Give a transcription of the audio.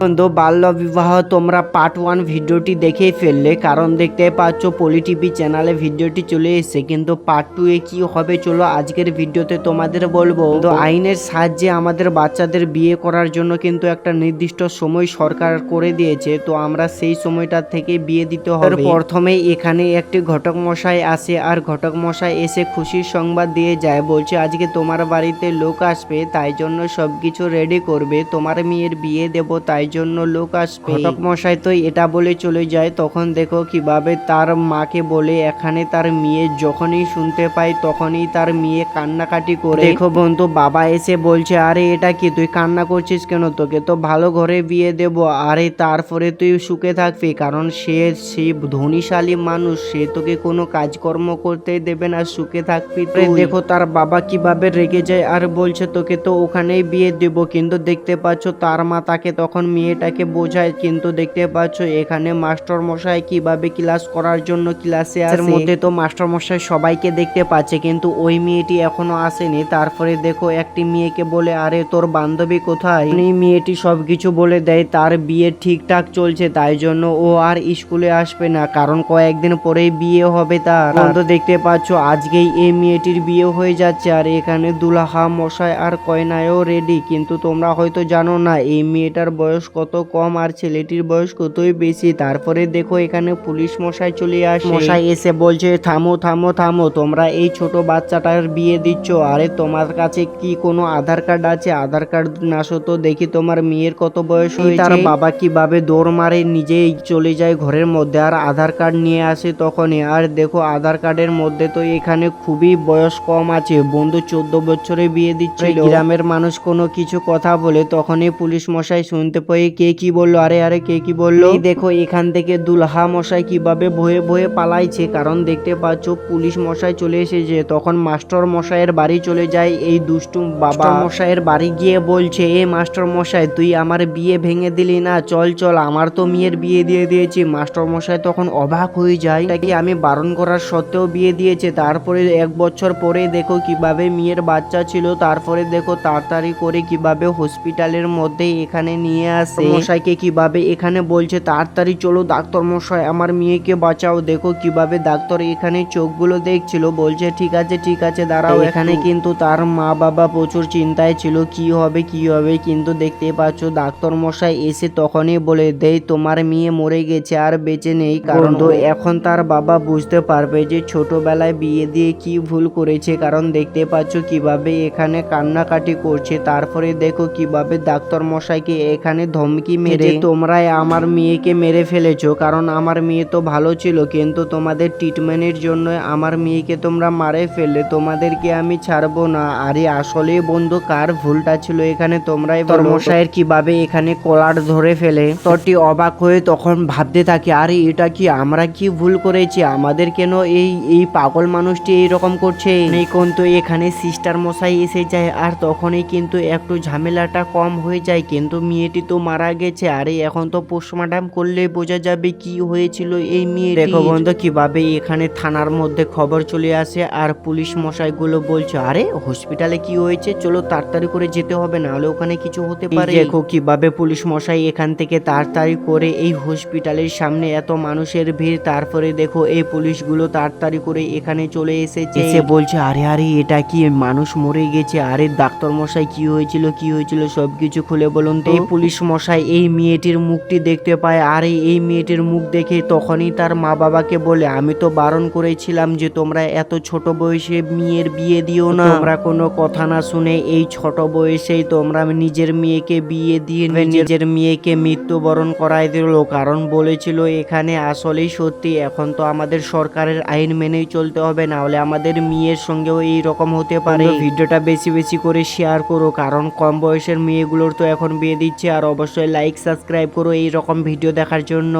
বন্ধু বাল্য বিবাহ তোমরা পার্ট ওয়ান ভিডিওটি দেখেই ফেললে। কারণ দেখতে পাচ্ছ, পলি টিভি চ্যানেলে ভিডিওটি চলে এসেছে। কিন্তু পার্ট টু এ কি হবে চলো আজকের ভিডিওতে তোমাদের বলব। তো আইনের সাহায্যে আমাদের বাচ্চাদের বিয়ে করার জন্য কিন্তু একটা নির্দিষ্ট সময় সরকার করে দিয়েছে। তো আমরা সেই সময়টা থেকে বিয়ে দিতে হবে। প্রথমে এখানে একটি ঘটক মশাই আসে আর ঘটক মশাই এসে খুশির সংবাদ দিয়ে যায়, বলছে, আজকে তোমার বাড়িতে লোক আসবে, তাই জন্য সবকিছু রেডি করবে। তোমার মেয়ের বিয়ে দেবো, তাই জন্য লোক আসবে। ঘটক মশাই তো এটা বলে চলে যায় তখন দেখো কীভাবে তার মাকে বলে এখানে তার মেয়ে যখনই শুনতে পায় তখনই তার মেয়ে কান্নাকাটি করে। দেখো বন্ধু বাবা এসে বলছে আরে এটা কি? তুই কান্না করছিস কেন? তোকে তো ভালো ঘরে বিয়ে দেব। আরে তারপরে তুই সুখে থাকবি কারণ সে সে ধনীশালী মানুষ সে তোকে কোনো কাজকর্ম করতে দেবে না সুখে থাকবি দেখো তার বাবা কীভাবে রেগে যায় আর বলছে তোকে তো ওখানেই বিয়ে দেব। কিন্তু দেখতে পাচ্ছ তার মা তাকে তখন মেয়েটাকে বোঝায় কিন্তু দেখতে পাচ্ছ এখানে মাস্টার মশাই কীভাবে ক্লাস করার জন্য ক্লাসে আসে? মধ্যে তো মাস্টার মশাই সবাইকে দেখতে পাচ্ছে কিন্তু ওই মেয়েটি এখনও আসেনি। তারপরে দেখো একটি মেয়েকে বলে আরে তোর বান্ধবী কোথায়? এই মেয়েটি সবকিছু বলে দেয় তার বিয়ে ঠিকঠাক চলছে তাই জন্য ও আর স্কুলে আসবে না কারণ কয়েকদিন পরেই বিয়ে হবে তার। তো দেখতে পাচ্ছ আজকেই এই মেয়েটির বিয়ে হয়ে যাচ্ছে আর এখানে দুলাহা মশাই আর কয়নায়ও রেডি কিন্তু তোমরা হয়তো জানো না এই মেয়েটার বয়স কত কম আর ছেলেটির বয়স কতই বেশি? তারপরে দেখো এখানে পুলিশ মশাই চলে আসে। মশাই এসে বলছে থামো থামো থামো তোমরা এই ছোট বাচ্চাটার বিয়ে দিচ্ছ। আরে তোমার কাছে কি কোনো আধার কার্ড আছে? আধার কার্ড নাসো তো দেখি তোমার মেয়ের কত বয়স হয়েছে। তার বাবা কীভাবে দৌড় মারে? নিজেই চলে যায় ঘরের মধ্যে আর আধার কার্ড নিয়ে আসে তখনই। আর দেখো আধার কার্ডের মধ্যে তো এখানে খুবই বয়স কম আছে। বন্ধু চোদ্দ বছরে বিয়ে দিচ্ছিল। গ্রামের মানুষ কোনো কিছু কথা বলে তখনই পুলিশ মশাই শুনতে পেয়ে কে কি বলল? আরে আরে কে কি বলল? দেখো এখান থেকে দুলহা মশাই কীভাবে ভয়ে ভয়ে পালাইছে কারণ দেখতে পাচ্ছ পুলিশ মশাই চলে এসেছে। তখন মাস্টার মশাইয়ের বাড়ি চলে যায় এই দুষ্টু বাবা। মশাইয়ের বাড়ি গিয়ে বলছে এ মাস্টার মশাই তুই আমার বিয়ে ভেঙে দিলি না চল চল আমার তো মেয়ের বিয়ে দিয়ে দিয়েছি। মাস্টার মশাই তখন অবাক হয়ে যায় এটা কি আমি বারণ করার সত্ত্বেও বিয়ে দিয়েছে? তারপরে এক বছর পরে দেখো কীভাবে মেয়ের বাচ্চা ছিল তারপরে দেখো তাড়াতাড়ি করে কীভাবে হসপিটালের মধ্যে এখানে নিয়ে আসে মশাইকে কীভাবে এখানে বলছে তাড়াতাড়ি চলো ডাক্তার মশাই আমার মেয়েকে বাঁচাও। দেখো কীভাবে ডাক্তার এখানে চোখগুলো দেখছিল। বলছে ঠিক আছে ঠিক আছে দাঁড়াও এখানে কিন্তু তার মা বাবা প্রচুর চিন্তায় ছিল। কি হবে কি হবে? কিন্তু দেখতে পাচ্ছ ডাক্তার মশাই এসে তখনই বলে দেই তোমার মেয়ে মরে গেছে আর বেঁচে নেই। কারণ তো এখন তার বাবা বুঝতে পারবে যে ছোটবেলায় বিয়ে দিয়ে কি ভুল করেছে। কারণ দেখতে পাচ্ছ কীভাবে এখানে কান্নাকাটি করছে। তারপরে দেখো কীভাবে ডাক্তার মশাইকে এখানে ধমকি মেরে তোমরাই আমার মেয়েকে মেরে ফেলেছো কারণ আমার মেয়ে তো ভালো ছিল কিন্তু তোমাদের ট্রিটমেন্টের জন্য আমার মেয়েকে তোমরা মারে ফেললে তোমাদেরকে আমি ছাড়বো না। আরে আসলে বন্ধু কার ভুলটা ছিল এখানে তোমরাই মশাইয়ের কীভাবে এখানে কলার ধরে ফেলে? তোরটি অবাক হয়ে তখন ভাবতে থাকে আরে এটা কি আমরা কি ভুল করেছি? আমাদের কেন এই এই পাগল মানুষটি এইরকম করছে? এই কিন্তু এখানে সিস্টার মশাই এসে যায় আর তখনই কিন্তু একটু ঝামেলাটা কম হয়ে যায় কিন্তু মেয়েটি তো মারা গেছে। আরে এখন তো পোস্টমর্টম করলে বোঝা যাবে কি হয়েছিল এই মেয়ে দেখো বন্ধু কীভাবে এখানে থানার মধ্যে খবর চলে আসে আর পুলিশ মশাইগুলো বলছে আরে হসপিটালে কি হয়েছে? চলো তাড়াতাড়ি করে যেতে হবে না হলে ওখানে কিছু হতে পারে। দেখো কীভাবে পুলিশ মশাই এখান থেকে তাড়াতাড়ি করে এই হসপিটালের সামনে এত মানুষের ভিড় তারপরে দেখো এই পুলিশগুলো তাড়াতাড়ি করে এখানে চলে এসেছে। এসে বলছে আরে আরে এটা কি মানুষ মরে গেছে? আরে ডাক্তার মশাই কি হয়েছিল কি হয়েছিল? সবকিছু খুলে বলুন তো। এই পুলিশ মশাই এই মেয়েটির মুখটি দেখতে পায়। আরে এই মেয়েটির মুখ দেখে তখনই তার মা বাবাকে বলে আমি তো বারণ করেছিলাম যে তোমরা এত ছোট বয়সে মেয়ের বিয়ে দিও না। তোমরা কোনো কথা না শুনে এই ছোট বয়সেই তোমরা নিজের মেয়েকে বিয়ে দিয়ে নিজের মেয়েকে মৃত্যুবরণ করাই দিল। কারণ বলেছিল এখানে আসলেই সত্যি এখন তো আমাদের সরকারের আইন মেনেই চলতে হবে। না হলে আমাদের মেয়ের সঙ্গেও এই রকম হতে পারে। ভিডিওটা বেশি বেশি করে শেয়ার করো কারণ কম বয়সের মেয়েগুলোর তো এখন বিয়ে দিচ্ছে আর অবশ্যই লাইক সাবস্ক্রাইব করো এই রকম ভিডিও দেখার জন্য।